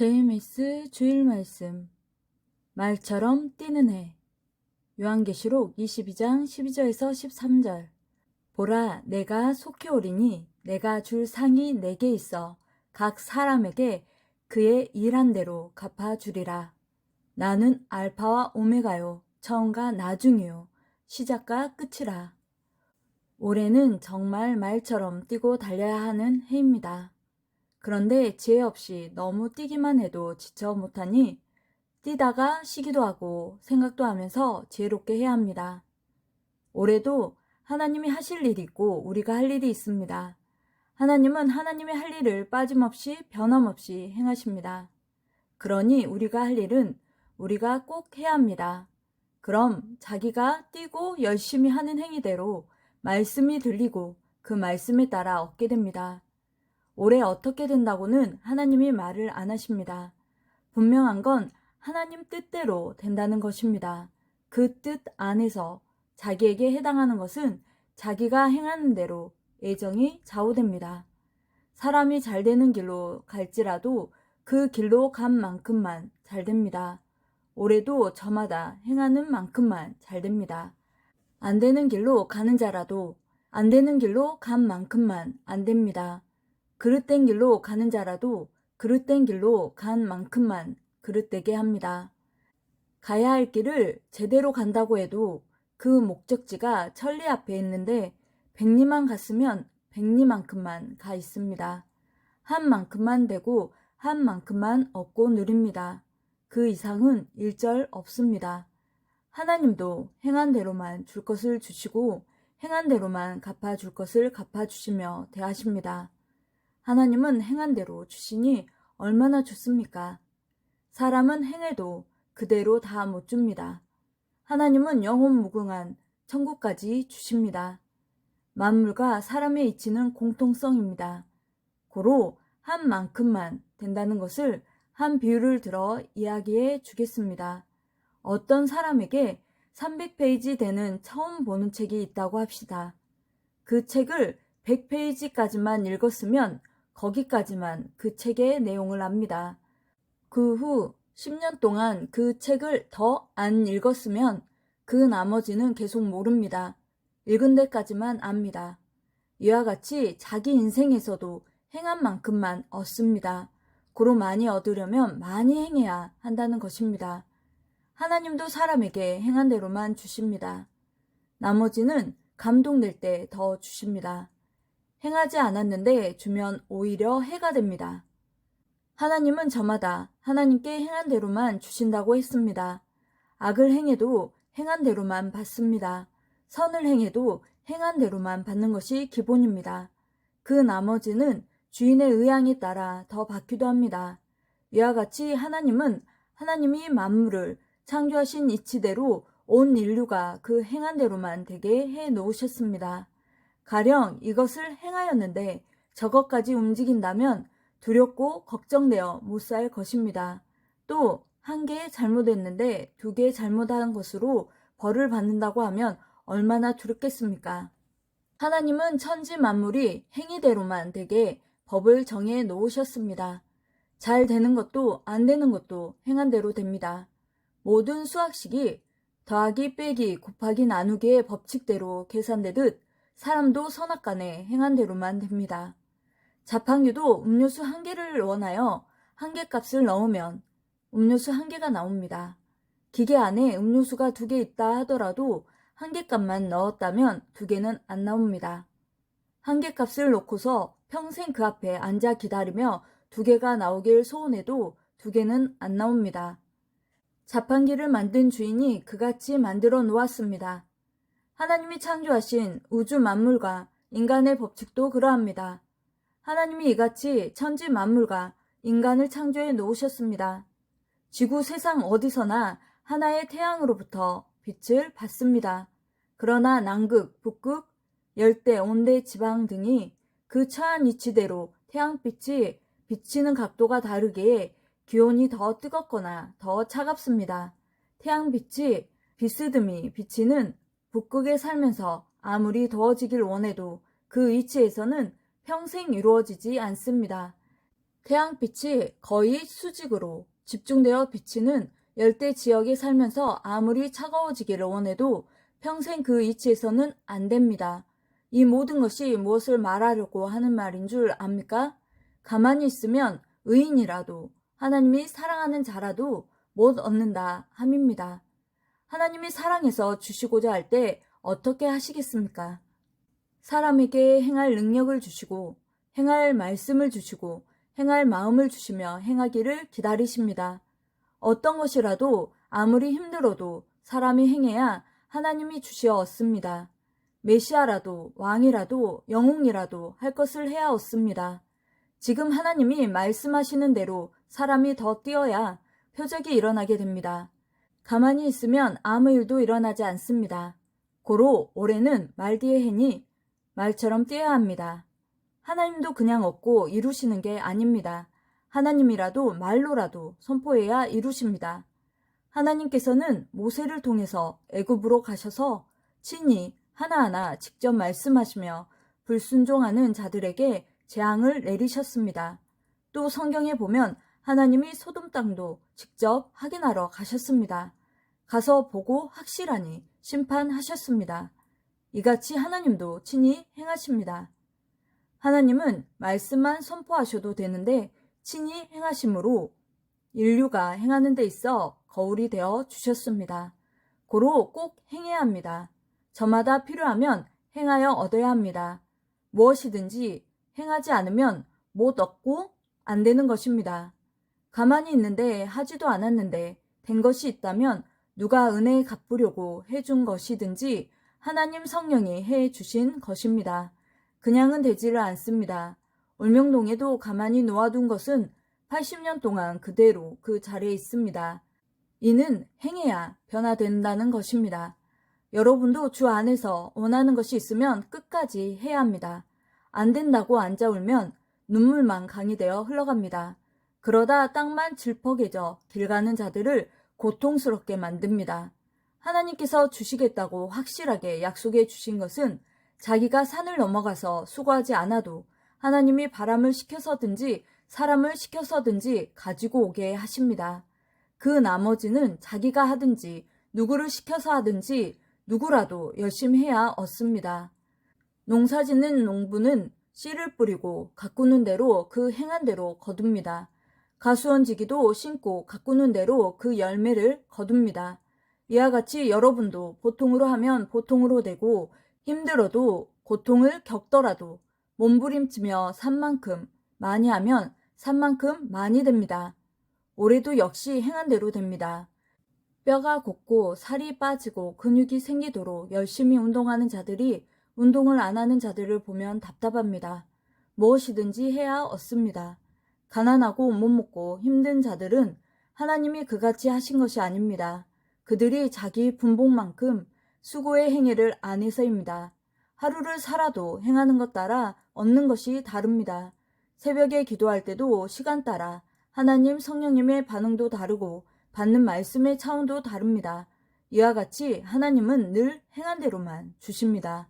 제이미스 주일 말씀. 말처럼 뛰는 해. 요한계시록 22장 12절에서 13절. 보라 내가 속히 오리니 내가 줄 상이 내게 있어 각 사람에게 그의 일한 대로 갚아 주리라. 나는 알파와 오메가요 처음과 나중이요 시작과 끝이라. 올해는 정말 말처럼 뛰고 달려야 하는 해입니다. 그런데 지혜 없이 너무 뛰기만 해도 지쳐 못하니 뛰다가 쉬기도 하고 생각도 하면서 지혜롭게 해야 합니다. 올해도 하나님이 하실 일이 있고 우리가 할 일이 있습니다. 하나님은 하나님의 할 일을 빠짐없이 변함없이 행하십니다. 그러니 우리가 할 일은 우리가 꼭 해야 합니다. 그럼 자기가 뛰고 열심히 하는 행위대로 말씀이 들리고 그 말씀에 따라 얻게 됩니다. 올해 어떻게 된다고는 하나님이 말을 안 하십니다. 분명한 건 하나님 뜻대로 된다는 것입니다. 그 뜻 안에서 자기에게 해당하는 것은 자기가 행하는 대로 애정이 좌우됩니다. 사람이 잘 되는 길로 갈지라도 그 길로 간 만큼만 잘 됩니다. 올해도 저마다 행하는 만큼만 잘 됩니다. 안 되는 길로 가는 자라도 안 되는 길로 간 만큼만 안 됩니다. 그릇된 길로 가는 자라도 그릇된 길로 간 만큼만 그릇되게 합니다. 가야 할 길을 제대로 간다고 해도 그 목적지가 천리 앞에 있는데 백리만 갔으면 백리만큼만 가 있습니다. 한 만큼만 되고 한 만큼만 얻고 누립니다. 그 이상은 일절 없습니다. 하나님도 행한 대로만 줄 것을 주시고 행한 대로만 갚아 줄 것을 갚아 주시며 대하십니다. 하나님은 행한 대로 주시니 얼마나 좋습니까? 사람은 행해도 그대로 다 못 줍니다. 하나님은 영혼 무궁한 천국까지 주십니다. 만물과 사람의 이치는 공통성입니다. 고로 한 만큼만 된다는 것을 한 비유를 들어 이야기해 주겠습니다. 어떤 사람에게 300페이지 되는 처음 보는 책이 있다고 합시다. 그 책을 100페이지까지만 읽었으면 거기까지만 그 책의 내용을 압니다. 그 후 10년 동안 그 책을 더 안 읽었으면 그 나머지는 계속 모릅니다. 읽은 데까지만 압니다. 이와 같이 자기 인생에서도 행한 만큼만 얻습니다. 고로 많이 얻으려면 많이 행해야 한다는 것입니다. 하나님도 사람에게 행한 대로만 주십니다. 나머지는 감동될 때 더 주십니다. 행하지 않았는데 주면 오히려 해가 됩니다. 하나님은 저마다 하나님께 행한 대로만 주신다고 했습니다. 악을 행해도 행한 대로만 받습니다. 선을 행해도 행한 대로만 받는 것이 기본입니다. 그 나머지는 주인의 의향에 따라 더 받기도 합니다. 이와 같이 하나님은 하나님이 만물을 창조하신 이치대로 온 인류가 그 행한 대로만 되게 해 놓으셨습니다. 가령 이것을 행하였는데 저것까지 움직인다면 두렵고 걱정되어 못 살 것입니다. 또 한 개 잘못했는데 두 개 잘못한 것으로 벌을 받는다고 하면 얼마나 두렵겠습니까? 하나님은 천지 만물이 행위대로만 되게 법을 정해 놓으셨습니다. 잘 되는 것도 안 되는 것도 행한 대로 됩니다. 모든 수학식이 더하기 빼기 곱하기 나누기의 법칙대로 계산되듯 사람도 선악간에 행한 대로만 됩니다. 자판기도 음료수 한 개를 원하여 한 개 값을 넣으면 음료수 한 개가 나옵니다. 기계 안에 음료수가 두 개 있다 하더라도 한 개 값만 넣었다면 두 개는 안 나옵니다. 한 개 값을 놓고서 평생 그 앞에 앉아 기다리며 두 개가 나오길 소원해도 두 개는 안 나옵니다. 자판기를 만든 주인이 그같이 만들어 놓았습니다. 하나님이 창조하신 우주 만물과 인간의 법칙도 그러합니다. 하나님이 이같이 천지 만물과 인간을 창조해 놓으셨습니다. 지구 세상 어디서나 하나의 태양으로부터 빛을 받습니다. 그러나 남극, 북극, 열대, 온대 지방 등이 그 처한 위치대로 태양빛이 비치는 각도가 다르기에 기온이 더 뜨겁거나 더 차갑습니다. 태양빛이 비스듬히 비치는 북극에 살면서 아무리 더워지길 원해도 그 위치에서는 평생 이루어지지 않습니다. 태양빛이 거의 수직으로 집중되어 비치는 열대 지역에 살면서 아무리 차가워지기를 원해도 평생 그 위치에서는 안 됩니다. 이 모든 것이 무엇을 말하려고 하는 말인 줄 압니까? 가만히 있으면 의인이라도 하나님이 사랑하는 자라도 못 얻는다 함입니다. 하나님이 사랑해서 주시고자 할 때 어떻게 하시겠습니까? 사람에게 행할 능력을 주시고 행할 말씀을 주시고 행할 마음을 주시며 행하기를 기다리십니다. 어떤 것이라도 아무리 힘들어도 사람이 행해야 하나님이 주시어 얻습니다. 메시아라도 왕이라도 영웅이라도 할 것을 해야 얻습니다. 지금 하나님이 말씀하시는 대로 사람이 더 뛰어야 표적이 일어나게 됩니다. 가만히 있으면 아무 일도 일어나지 않습니다. 고로 올해는 말 뒤에 해니 말처럼 뛰어야 합니다. 하나님도 그냥 얻고 이루시는 게 아닙니다. 하나님이라도 말로라도 선포해야 이루십니다. 하나님께서는 모세를 통해서 애굽으로 가셔서 친히 하나하나 직접 말씀하시며 불순종하는 자들에게 재앙을 내리셨습니다. 또 성경에 보면 하나님이 소돔 땅도 직접 확인하러 가셨습니다. 가서 보고 확실하니 심판하셨습니다. 이같이 하나님도 친히 행하십니다. 하나님은 말씀만 선포하셔도 되는데 친히 행하심으로 인류가 행하는 데 있어 거울이 되어 주셨습니다. 고로 꼭 행해야 합니다. 저마다 필요하면 행하여 얻어야 합니다. 무엇이든지 행하지 않으면 못 얻고 안 되는 것입니다. 가만히 있는데 하지도 않았는데 된 것이 있다면 누가 은혜 갚으려고 해준 것이든지 하나님 성령이 해 주신 것입니다. 그냥은 되지를 않습니다. 울명동에도 가만히 놓아둔 것은 80년 동안 그대로 그 자리에 있습니다. 이는 행해야 변화된다는 것입니다. 여러분도 주 안에서 원하는 것이 있으면 끝까지 해야 합니다. 안 된다고 앉아 울면 눈물만 강이 되어 흘러갑니다. 그러다 땅만 질퍽해져 길 가는 자들을 고통스럽게 만듭니다. 하나님께서 주시겠다고 확실하게 약속해 주신 것은 자기가 산을 넘어가서 수고하지 않아도 하나님이 바람을 시켜서든지 사람을 시켜서든지 가지고 오게 하십니다. 그 나머지는 자기가 하든지 누구를 시켜서 하든지 누구라도 열심히 해야 얻습니다. 농사 짓는 농부는 씨를 뿌리고 가꾸는 대로 그 행한 대로 거둡니다. 가수원지기도 심고 가꾸는 대로 그 열매를 거둡니다. 이와 같이 여러분도 보통으로 하면 보통으로 되고 힘들어도 고통을 겪더라도 몸부림치며 산 만큼 많이 하면 산 만큼 많이 됩니다. 올해도 역시 행한 대로 됩니다. 뼈가 곱고 살이 빠지고 근육이 생기도록 열심히 운동하는 자들이 운동을 안 하는 자들을 보면 답답합니다. 무엇이든지 해야 얻습니다. 가난하고 못 먹고 힘든 자들은 하나님이 그같이 하신 것이 아닙니다. 그들이 자기 분봉만큼 수고의 행위를 안 해서입니다. 하루를 살아도 행하는 것 따라 얻는 것이 다릅니다. 새벽에 기도할 때도 시간 따라 하나님 성령님의 반응도 다르고 받는 말씀의 차원도 다릅니다. 이와 같이 하나님은 늘 행한 대로만 주십니다.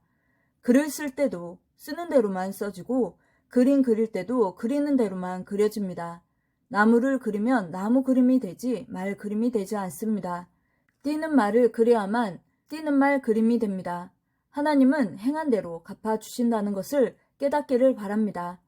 글을 쓸 때도 쓰는 대로만 써지고 그림 그릴 때도 그리는 대로만 그려집니다. 나무를 그리면 나무 그림이 되지 말 그림이 되지 않습니다. 띄는 말을 그려야만 띄는 말 그림이 됩니다. 하나님은 행한 대로 갚아주신다는 것을 깨닫기를 바랍니다.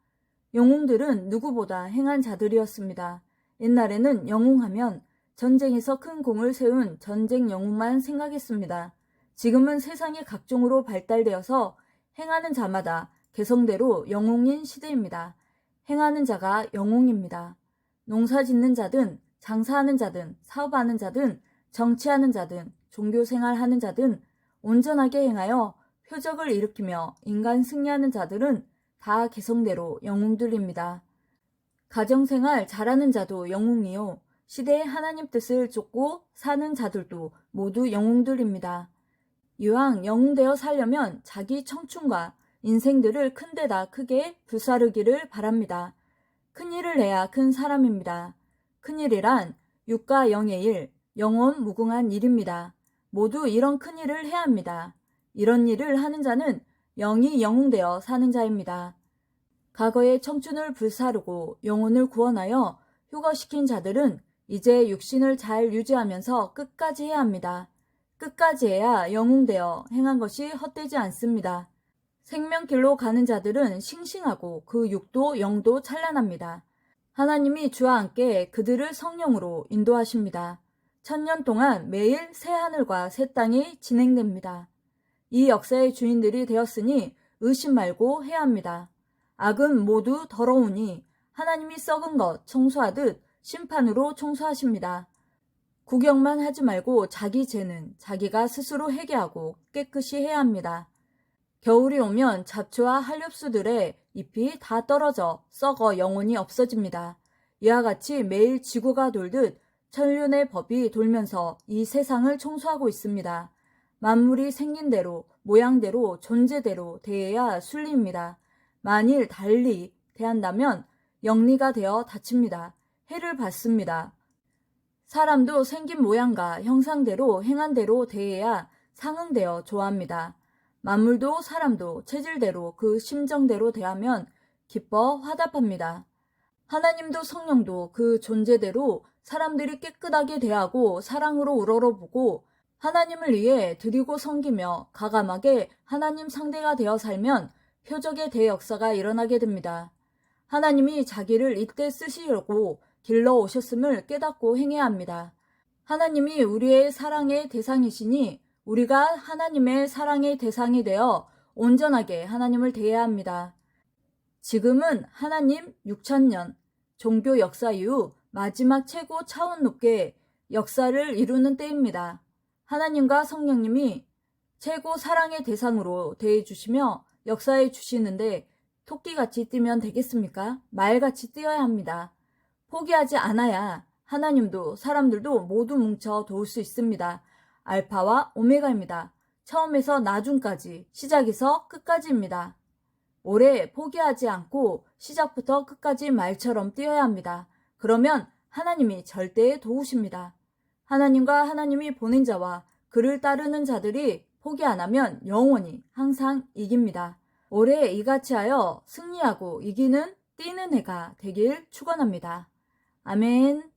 영웅들은 누구보다 행한 자들이었습니다. 옛날에는 영웅하면 전쟁에서 큰 공을 세운 전쟁 영웅만 생각했습니다. 지금은 세상이 각종으로 발달되어서 행하는 자마다 개성대로 영웅인 시대입니다. 행하는 자가 영웅입니다. 농사 짓는 자든, 장사하는 자든, 사업하는 자든, 정치하는 자든, 종교 생활하는 자든, 온전하게 행하여 표적을 일으키며 인간 승리하는 자들은 다 개성대로 영웅들입니다. 가정생활 잘하는 자도 영웅이요. 시대의 하나님 뜻을 쫓고 사는 자들도 모두 영웅들입니다. 이왕 영웅되어 살려면 자기 청춘과 인생들을 큰 데다 크게 불사르기를 바랍니다. 큰 일을 해야 큰 사람입니다. 큰 일이란 육과 영의 일, 영원 무궁한 일입니다. 모두 이런 큰 일을 해야 합니다. 이런 일을 하는 자는 영이 영웅되어 사는 자입니다. 과거의 청춘을 불사르고 영혼을 구원하여 휴거시킨 자들은 이제 육신을 잘 유지하면서 끝까지 해야 합니다. 끝까지 해야 영웅되어 행한 것이 헛되지 않습니다. 생명길로 가는 자들은 싱싱하고 그 육도 영도 찬란합니다. 하나님이 주와 함께 그들을 성령으로 인도하십니다. 천년 동안 매일 새 하늘과 새 땅이 진행됩니다. 이 역사의 주인들이 되었으니 의심 말고 해야 합니다. 악은 모두 더러우니 하나님이 썩은 것 청소하듯 심판으로 청소하십니다. 구경만 하지 말고 자기 죄는 자기가 스스로 회개하고 깨끗이 해야 합니다. 겨울이 오면 잡초와 한렵수들의 잎이 다 떨어져 썩어 영혼이 없어집니다. 이와 같이 매일 지구가 돌듯 천륜의 법이 돌면서 이 세상을 청소하고 있습니다. 만물이 생긴 대로, 모양대로, 존재대로 대해야 순리입니다. 만일 달리 대한다면 영리가 되어 다칩니다. 해를 받습니다. 사람도 생긴 모양과 형상대로 행한 대로 대해야 상응되어 좋아합니다. 만물도 사람도 체질대로 그 심정대로 대하면 기뻐 화답합니다. 하나님도 성령도 그 존재대로 사람들이 깨끗하게 대하고 사랑으로 우러러보고 하나님을 위해 드리고 섬기며 가감하게 하나님 상대가 되어 살면 표적의 대역사가 일어나게 됩니다. 하나님이 자기를 이때 쓰시려고 길러 오셨음을 깨닫고 행해야 합니다. 하나님이 우리의 사랑의 대상이시니 우리가 하나님의 사랑의 대상이 되어 온전하게 하나님을 대해야 합니다. 지금은 하나님 6천년 종교 역사 이후 마지막 최고 차원 높게 역사를 이루는 때입니다. 하나님과 성령님이 최고 사랑의 대상으로 대해 주시며 역사해 주시는데 토끼같이 뛰면 되겠습니까? 말같이 뛰어야 합니다. 포기하지 않아야 하나님도 사람들도 모두 뭉쳐 도울 수 있습니다. 알파와 오메가입니다. 처음에서 나중까지, 시작에서 끝까지입니다. 올해 포기하지 않고 시작부터 끝까지 말처럼 뛰어야 합니다. 그러면 하나님이 절대 도우십니다. 하나님과 하나님이 보낸 자와 그를 따르는 자들이 포기 안 하면 영원히 항상 이깁니다. 올해 이같이 하여 승리하고 이기는 뛰는 해가 되길 축원합니다. 아멘.